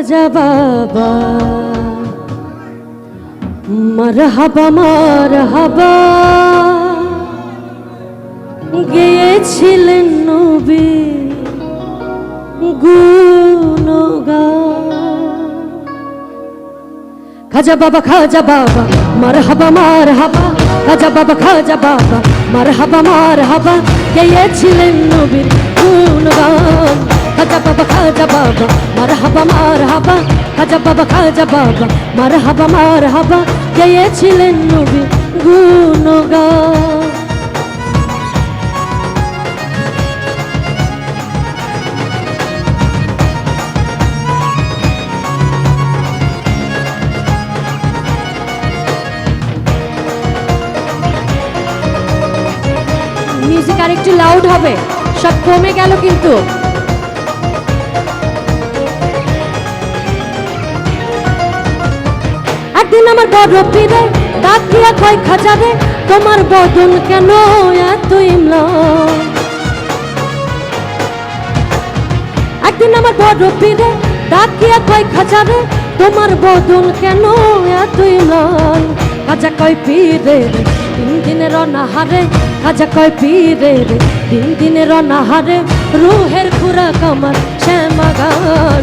খাজা বাবা মারহাবা মারহাবা। গেয়েছিলেন নবী খাজা বাবা খাজা বাবা, মারহাবা মারহাবা। খাজা বাবা খাজা বাবা, মারহাবা মারহাবা। গেয়েছিলেন নবীর গুণগান। খাজা বাবা খাজা বাবা মারহাবা মারহাবা খাজা বাবা খাজা বাবা মিউজিক আর একটু লাউড হবে, সব কমে গেল কিন্তু। আমার বড় পীরে ডাকিয়া কয় খাজারে তোমার বদন কেন এত ইমলা? একদিন আমার বড় পীরে ডাকিয়া কয় খাজারে তোমার বদন কেন এত ইমলান খাজা কয় পীরে তিন দিনের অনাহারে, খাজা কয় পীরে রে, তিন দিনের অনাহারে, রুহের খুরাক আমার শ্যামা গান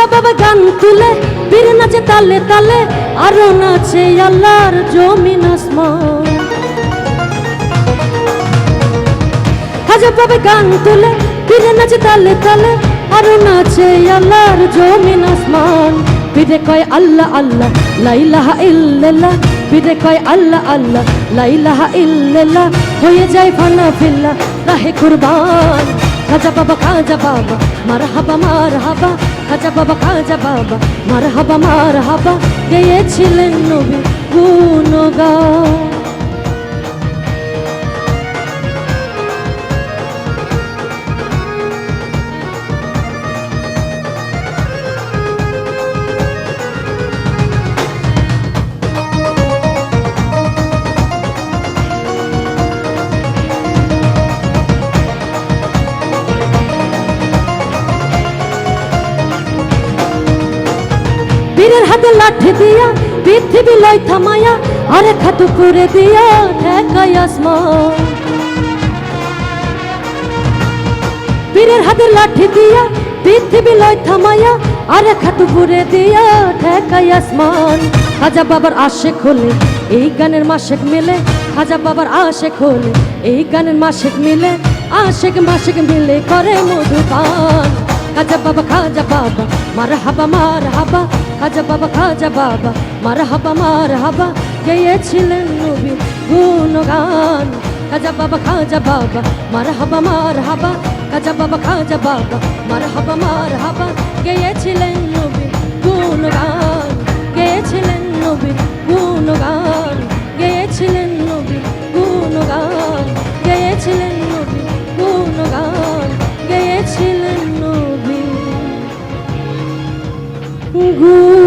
খাজা বাবা গান তুলে বীর নাচে তালে তালে, আরও নাচে আল্লাহর জমিন আসমান। খাজা বাবা গান তুলে, বীর নাচে তালে তালে, আরও নাচে আল্লাহর জমিন আসমান। বীরে কয় আল্লাহ আল্লাহ লাইলাহা ইল্লাল্লাহ। বীরে কয় আল্লাহ আল্লাহ লাইলাহা ইল্লাল্লাহ। হয়ে যায় ফানা ফিল্লা রাহে কুরবান। খাজা বাবা খাজা বাবা মার হাবা মার হাবা খাজা বাবা খাজা বাবা মার হাবা মার হাবা গেয়েছিলেন নবী গুণগান হাতে লাঠি দিয়া, পৃথিবী লয় থামায়া, আরে খাতু করে দিয়া ঠেকাই আসমান। বীরের হাতে লাঠি দিয়া, পৃথিবী লয় থামায়া, আরে খাতু করে দিয়া ঠেকাই আসমান। খাজা বাবার আশে খোলে এই গানের মাসেক মিলে। খাজা বাবার আশে খোলে এই গানের মাসেক মিলে। আশেক মাসেক মিলে করে মধুপান। খাজা বাবা খাজা বাবা মার হাবা মার হাবা খাজা বাবা খাজা বাবা মার হাবা মার হাবা গেয়েছিলেন নবী গুণগান খাজা বাবা খাজা বাবা মার হাবা মার হাবা খাজা বাবা খাজা বাবা মার হাবা মার হাবা গেয়েছিলেন গেয়েছিলেন নবী গুণ